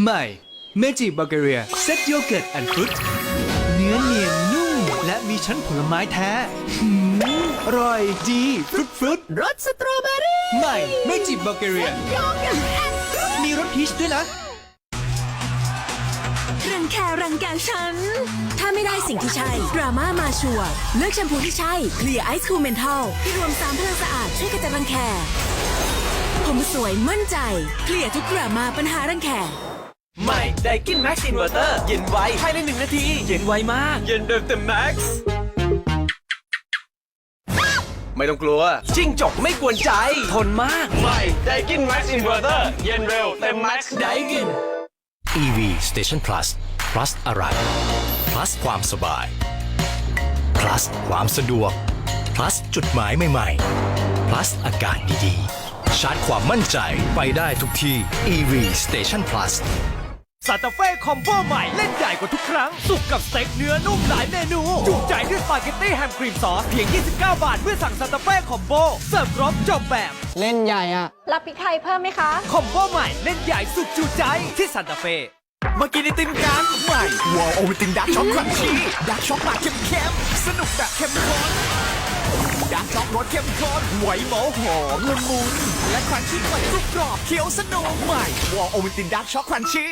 ใหม่เมจิบัลเกเรียเซตโยเกิร์ตแอนด์ฟรุตเนื้อเนียนนุ่ม และมีชั้นผลไม้แท้หืมอร่อยดีฟรุตฟรุตรสสตรอเบอรี่ใหม่เมจิบัลเกเรีย โยเกิร์ตแอนด์ฟรุตมีรสพีชด้วยนะ รังแครังแกฉัน ถ้าไม่ได้สิ่งที่ใช่ ดราม่ามาชัวร์เลือกแชมพูที่ใช่ เคลียร์ไอซ์คูเมนทัลที่รวมสามพลังสะอาดช่วยกระจัดรังแคผมสวยมั่นใจ เคลียร์ทุกดราม่าปัญหารังแค ใหม่ไดกินแม็กซ์อินเวอร์เตอร์เย็นไวภายในหนึ่งนาที เย็นไวมาก เย็นเดิมเต็มแม็กซ์ ไม่ต้องกลัว จิ้งจกไม่กวนใจ ทนมากใหม่ไดกินแม็กซ์อินเวอร์เตอร์เย็นเร็วเต็มแม็กซ์ไดกิน EV Station Plus Plus อะไร Plus ความสบาย Plus ความสะดวก Plus จุดหมายใหม่ๆ Plus อากาศดีๆชาร์จความมั่นใจไปได้ทุกที่ EV Station Plus ซานตาเฟ่คอมโบใหม่เล่นใหญ่กว่าทุกครั้ง สุกกับสเต็กเนื้อนุ่มหลายเมนูจุใจด้วยสปาเกตตี้แฮมครีมซอสเพียง 29 บาท เมื่อสั่งซานตาเฟ่คอมโบเสิร์ฟครบจบแบบ เล่นใหญ่อะรับพริกไทยเพิ่มไหมคะ คอมโบใหม่เล่นใหญ่สุกจุใจที่ซานตาเฟ่มากินไอติมกันใหม่วอลโอวิตินดักช็อกครันชีดักช็อกมาเข้มเข้มๆสนุกแบบเข้มข้น ช็อกรสเข้มข้นไหวหมอหอมละมุนและครันชีกว่าทุกกรอบเคี้ยวสนุกใหม่วอลโอวิตินดักช็อกครันชี